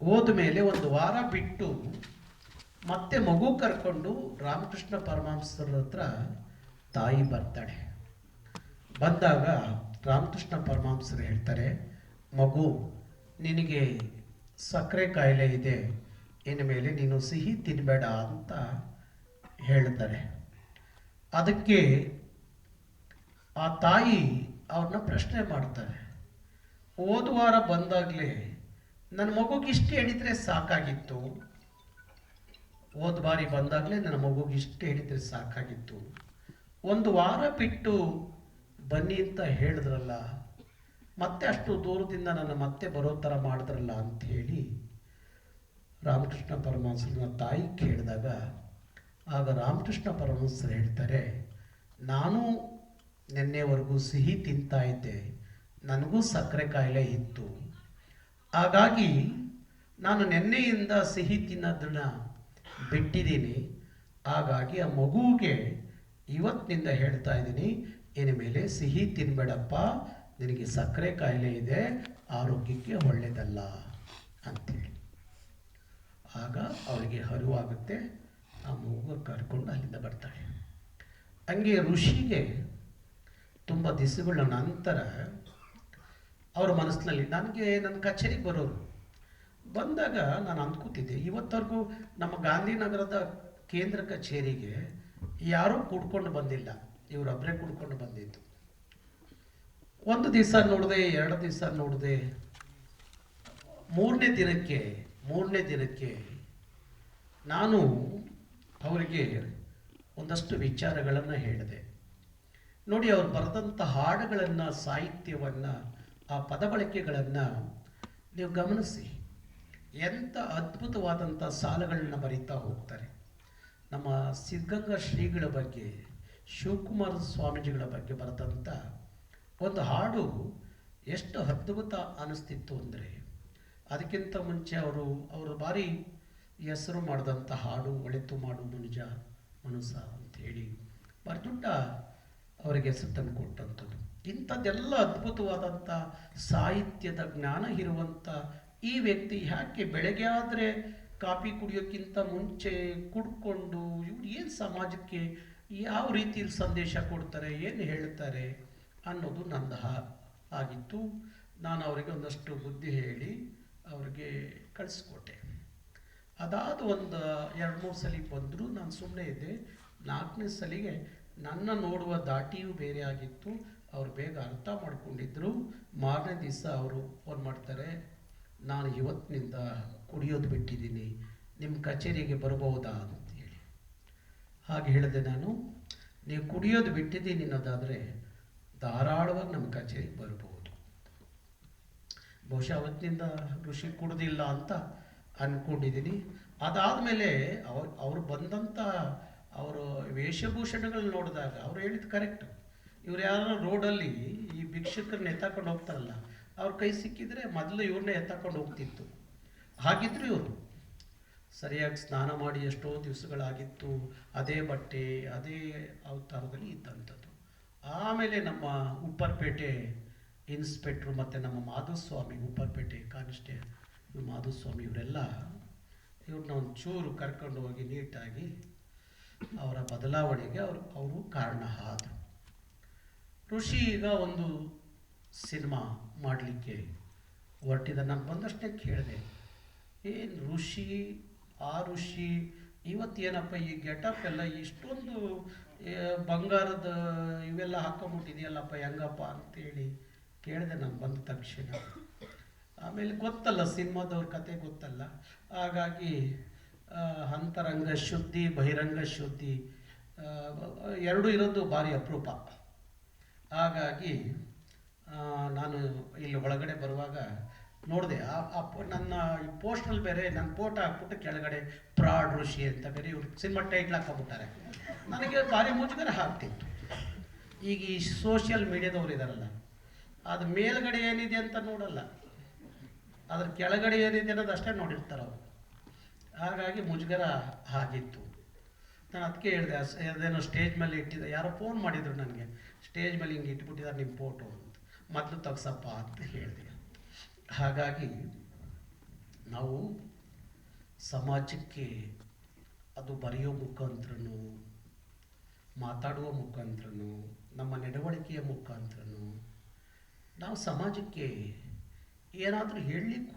ಹೋದ ಮೇಲೆ ಒಂದು ವಾರ ಬಿಟ್ಟು ಮತ್ತೆ ಮಗು ಕರ್ಕೊಂಡು ರಾಮಕೃಷ್ಣ ಪರಮಹಂಸರ ಹತ್ರ ತಾಯಿ ಬರ್ತಾಳೆ. ಬಂದಾಗ ರಾಮಕೃಷ್ಣ ಪರಮಹಂಸರು ಹೇಳ್ತಾರೆ, ಮಗು, ನಿನಗೆ ಸಕ್ಕರೆ ಕಾಯಿಲೆ ಇದೆ. ಇನ್ನು ಮೇಲೆ ನೀನು ಸಿಹಿ ತಿನ್ನಬೇಡ ಅಂತ ಹೇಳ್ತಾರೆ. ಅದಕ್ಕೆ ಆ ತಾಯಿ ಅವ್ರನ್ನ ಪ್ರಶ್ನೆ ಮಾಡ್ತಾರೆ. ಹೋದ ವಾರ ಬಂದಾಗಲೇ ನನ್ನ ಮಗುಗೆ ಇಷ್ಟು ಹೇಳಿದ್ರೆ ಸಾಕಾಗಿತ್ತು. ಹೋದ ಬಾರಿ ಬಂದಾಗಲೇ ನನ್ನ ಮಗುಗೆ ಇಷ್ಟು ಹೇಳಿದ್ರೆ ಸಾಕಾಗಿತ್ತು. ಒಂದು ವಾರ ಬಿಟ್ಟು ಬನ್ನಿ ಅಂತ ಹೇಳಿದ್ರಲ್ಲ, ಮತ್ತೆ ಅಷ್ಟು ದೂರದಿಂದ ನನ್ನ ಮತ್ತೆ ಬರೋ ಥರ ಮಾಡಿದ್ರಲ್ಲ ಅಂತ ಹೇಳಿ ರಾಮಕೃಷ್ಣ ಪರಮಹಂಸರನ್ನ ತಾಯಿ ಕೇಳಿದಾಗ, ಆಗ ರಾಮಕೃಷ್ಣ ಪರಮಹಂಸರು ಹೇಳ್ತಾರೆ, ನಾನು ನಿನ್ನೆವರೆಗೂ ಸಿಹಿ ತಿಂತಾ ಇದ್ದೆ. ನನಗೂ ಸಕ್ಕರೆ ಕಾಯಿಲೆ ಇತ್ತು. ಹಾಗಾಗಿ ನಾನು ನಿನ್ನೆಯಿಂದ ಸಿಹಿ ತಿನ್ನೋದನ್ನು ಬಿಟ್ಟಿದ್ದೀನಿ. ಹಾಗಾಗಿ ಆ ಮಗುವಿಗೆ ಇವತ್ತಿನಿಂದ ಹೇಳ್ತಾ ಇದ್ದೀನಿ ಇನ್ನು ಮೇಲೆ ಸಿಹಿ ತಿನ್ಬೇಡಪ್ಪ, ನಿನಗೆ ಸಕ್ಕರೆ ಕಾಯಿಲೆ ಇದೆ, ಆರೋಗ್ಯಕ್ಕೆ ಒಳ್ಳೆಯದಲ್ಲ ಅಂಥೇಳಿ ಆಗ ಅವಳಿಗೆ ಹರಿವಾಗುತ್ತೆ, ಆ ಮಗು ಕರ್ಕೊಂಡು ಅಲ್ಲಿಂದ ಬರ್ತಾಳೆ. ಹಂಗೆ ಋಷಿಗೆ ತುಂಬ ದಿವಸಗಳ ನಂತರ ಅವ್ರ ಮನಸ್ಸಿನಲ್ಲಿ, ನನಗೆ ನನ್ನ ಕಚೇರಿಗೆ ಬರೋರು. ಬಂದಾಗ ನಾನು ಅಂದ್ಕೋತಿದ್ದೆ, ಇವತ್ತವರೆಗೂ ನಮ್ಮ ಗಾಂಧಿನಗರದ ಕೇಂದ್ರ ಕಚೇರಿಗೆ ಯಾರೂ ಕೂಡ್ಕೊಂಡು ಬಂದಿಲ್ಲ. ಇವರೊಬ್ಬರೇ ಕೂಡ್ಕೊಂಡು ಬಂದಿದ್ದು. ಒಂದು ದಿವಸ ನೋಡಿದೆ, ಎರಡು ದಿವಸ ನೋಡಿದೆ. ಮೂರನೇ ದಿನಕ್ಕೆ ಮೂರನೇ ದಿನಕ್ಕೆ ನಾನು ಅವರಿಗೆ ಒಂದಷ್ಟು ವಿಚಾರಗಳನ್ನು ಹೇಳಿದೆ. ನೋಡಿ, ಅವ್ರು ಬರೆದಂಥ ಹಾಡುಗಳನ್ನು, ಸಾಹಿತ್ಯವನ್ನು ಆ ಪದ ಬಳಕೆಗಳನ್ನು ನೀವು ಗಮನಿಸಿ ಎಂಥ ಅದ್ಭುತವಾದಂಥ ಸಾಲುಗಳನ್ನ ಬರೀತಾ ಹೋಗ್ತಾರೆ. ನಮ್ಮ ಸಿದ್ಧಗಂಗಾ ಶ್ರೀಗಳ ಬಗ್ಗೆ, ಶಿವಕುಮಾರ ಸ್ವಾಮೀಜಿಗಳ ಬಗ್ಗೆ ಬರೆದಂಥ ಒಂದು ಹಾಡು ಎಷ್ಟು ಅದ್ಭುತ ಅನ್ನಿಸ್ತಿತ್ತು ಅಂದರೆ, ಅದಕ್ಕಿಂತ ಮುಂಚೆ ಅವರು ಅವರು ಭಾರಿ ಹೆಸರು ಮಾಡಿದಂಥ ಹಾಡು ಒಳಿತು ಮಾಡು ಮನುಜ ಮನುಸ ಅಂತ ಹೇಳಿ ಭಾರಿ ಅವರಿಗೆ ಹೆಸರು ತಂದು ಕೊಟ್ಟಂಥದ್ದು ಇಂಥದ್ದೆಲ್ಲ ಅದ್ಭುತವಾದಂಥ ಸಾಹಿತ್ಯದ ಜ್ಞಾನ ಇರುವಂಥ ಈ ವ್ಯಕ್ತಿ ಯಾಕೆ ಬೆಳಗ್ಗೆ ಆದರೆ ಕಾಫಿ ಕುಡಿಯೋಕ್ಕಿಂತ ಮುಂಚೆ ಕುಡ್ಕೊಂಡು ಇವ್ರು ಏನು ಸಮಾಜಕ್ಕೆ ಯಾವ ರೀತಿಯಲ್ಲಿ ಸಂದೇಶ ಕೊಡ್ತಾರೆ, ಏನು ಹೇಳ್ತಾರೆ ಅನ್ನೋದು ನಂದಹ ಹಾ- ಆಗಿತ್ತು. ನಾನು ಅವರಿಗೆ ಒಂದಷ್ಟು ಬುದ್ಧಿ ಹೇಳಿ ಅವ್ರಿಗೆ ಕಳಿಸ್ಕೊಟ್ಟೆ. ಅದಾದ ಒಂದು ಎರಡು ಮೂರು ಸಲ ಬಂದರೂ, ನಾನು ಸುಮ್ಮನೆ ಇದ್ದೆ. ನಾಲ್ಕನೇ ಸಲಿಗೆ ನನ್ನ ನೋಡುವ ದಾಟಿಯೂ ಬೇರೆ ಆಗಿತ್ತು. ಅವ್ರು ಬೇಗ ಅರ್ಥ ಮಾಡಿಕೊಂಡಿದ್ರು. ಮಾರನೇ ದಿವಸ ಅವರು ಫೋನ್ ಮಾಡ್ತಾರೆ, ನಾನು ಇವತ್ತಿನಿಂದ ಕುಡಿಯೋದು ಬಿಟ್ಟಿದ್ದೀನಿ. ನಿಮ್ಮ ಕಚೇರಿಗೆ ಬರಬಹುದಾ? ಅಂತೇಳಿ ಹಾಗೆ ಹೇಳಿದೆ ನಾನು, ನೀವು ಕುಡಿಯೋದು ಬಿಟ್ಟಿದ್ದೀನಿ ಅನ್ನೋದಾದರೆ ಧಾರಾಳವಾಗಿ ನಮ್ಮ ಕಚೇರಿಗೆ ಬರಬಹುದು. ಬಹುಶಃ ಅವತ್ತಿನಿಂದ ಋಷಿ ಕುಡ್ದಿಲ್ಲ ಅಂತ ಅಂದ್ಕೊಂಡಿದ್ದೀನಿ ಅದಾದಮೇಲೆ ಅವ್ರು ಅವರು ಬಂದಂಥ ಅವರು ವೇಷಭೂಷಣಗಳನ್ನ ನೋಡಿದಾಗ ಅವ್ರು ಹೇಳಿದ್ದು ಕರೆಕ್ಟ್ ಇವ್ರು ರೋಡ್ ರೋಡಲ್ಲಿ ಈ ಭಿಕ್ಷುಕರನ್ನ ಎತ್ತಾಕೊಂಡು ಹೋಗ್ತಾರಲ್ಲ, ಅವ್ರ ಕೈ ಸಿಕ್ಕಿದ್ರೆ ಮೊದಲು ಇವ್ರನ್ನೇ ಎತ್ತಾಕೊಂಡು ಹೋಗ್ತಿತ್ತು. ಹಾಗಿದ್ರು ಇವರು. ಸರಿಯಾಗಿ ಸ್ನಾನ ಮಾಡಿ ಎಷ್ಟೋ ದಿವಸಗಳಾಗಿತ್ತು, ಅದೇ ಬಟ್ಟೆ, ಅದೇ ಅವತಾರದಲ್ಲಿ ಇದ್ದಂಥದ್ದು. ಆಮೇಲೆ ನಮ್ಮ ಉಪ್ಪರ್ಪೇಟೆ ಇನ್ಸ್ಪೆಕ್ಟ್ರು ಮತ್ತು ನಮ್ಮ ಮಾಧುಸ್ವಾಮಿ, ಉಪ್ಪರ್ಪೇಟೆ ಕಾನ್ಸ್ಟೇ ಮಾಧುಸ್ವಾಮಿ ಇವರೆಲ್ಲ, ಇವ್ರನ್ನ ಒಂಚೂರು ಕರ್ಕೊಂಡು ಹೋಗಿ ನೀಟಾಗಿ ಅವರ ಬದಲಾವಣೆಗೆ ಅವರು ಅವರು ಕಾರಣ ಆದರು. ಋಷಿ ಈಗ ಒಂದು ಸಿನಿಮಾ ಮಾಡಲಿಕ್ಕೆ ಹೊರಟಿದ. ನಾನು ಬಂದಷ್ಟೇ ಕೇಳಿದೆ ಏನು ಋಷಿ, ಆ ಋಷಿ ಇವತ್ತೇನಪ್ಪ ಈ ಗೆಟಪ್ ಎಲ್ಲ ಇಷ್ಟೊಂದು ಬಂಗಾರದ ಇವೆಲ್ಲ ಹಾಕೊಂಬಿಟ್ಟಿದೆಯಲ್ಲಪ್ಪ ಹೆಂಗಪ್ಪ ಅಂತೇಳಿ ಕೇಳಿದೆ ನಾನು ಬಂದ ತಕ್ಷಣ. ಆಮೇಲೆ ಗೊತ್ತಲ್ಲ, ಸಿನಿಮಾದವ್ರ ಕತೆ ಗೊತ್ತಲ್ಲ. ಹಾಗಾಗಿ ಅಂತರಂಗ ಶುದ್ಧಿ, ಬಹಿರಂಗ ಶುದ್ಧಿ ಎರಡೂ ಇರೋದು ಭಾರಿ ಅಪರೂಪ. ಹಾಗಾಗಿ ನಾನು ಇಲ್ಲಿ ಒಳಗಡೆ ಬರುವಾಗ ನೋಡಿದೆ, ಆ ಆ ಪೋ- ನನ್ನ ಈ ಪೋಸ್ಟ್ನಲ್ಲಿ ಬೇರೆ ನನ್ನ ಫೋಟೋ ಹಾಕ್ಬಿಟ್ಟು ಕೆಳಗಡೆ ಪ್ರಾಡ್ ಋಷಿ ಅಂತ ಬೇರೆ ಇವರು ಸಿನಿಮಾ ಟೈಟ್ಲ್ ಹಾಕೋಬಿಟ್ಟಾರೆ ನನಗೆ ಭಾರಿ ಮುಜುಗರ ಹಾಕ್ತಿತ್ತು ಈಗ ಈ ಸೋಷಿಯಲ್ ಮೀಡಿಯಾದವ್ರು ಇದಾರಲ್ಲ, ಅದು ಮೇಲ್ಗಡೆ ಏನಿದೆ ಅಂತ ನೋಡಲ್ಲ. ಅದ್ರ ಕೆಳಗಡೆ ಏನಿದೆ ಅನ್ನೋದು ಅಷ್ಟೇ ನೋಡಿರ್ತಾರೆ ಅವರು. ಹಾಗಾಗಿ ಮುಜುಗರ ಆಗಿತ್ತು. ನಾನು ಅದಕ್ಕೆ ಹೇಳಿದೆ ಅದೇನೋ ಸ್ಟೇಜ್ ಮೇಲೆ ಇಟ್ಟಿದ್ದೆ, ಯಾರೋ ಫೋನ್ ಮಾಡಿದರು ನನಗೆ. ಸ್ಟೇಜ್ ಮೇಲೆ ಹಿಂಗೆ ಇಟ್ಬಿಟ್ಟಿದ್ದಾರೆ ನಿಮ್ಮ ಫೋಟೋ ಅಂತ. ಮೊದಲು ತಗ್ಸಪ್ಪ ಅಂತ ಹೇಳಿದೆ. ಹಾಗಾಗಿ ನಾವು ಸಮಾಜಕ್ಕೆ ಅದು ಬರೆಯೋ ಮುಖಾಂತರನೂ, ಮಾತಾಡುವ ಮುಖಾಂತರನೂ, ನಮ್ಮ ನಡವಳಿಕೆಯ ಮುಖಾಂತರನೂ, ನಾವು ಸಮಾಜಕ್ಕೆ ಏನಾದರೂ ಹೇಳಲಿಕ್ಕೆ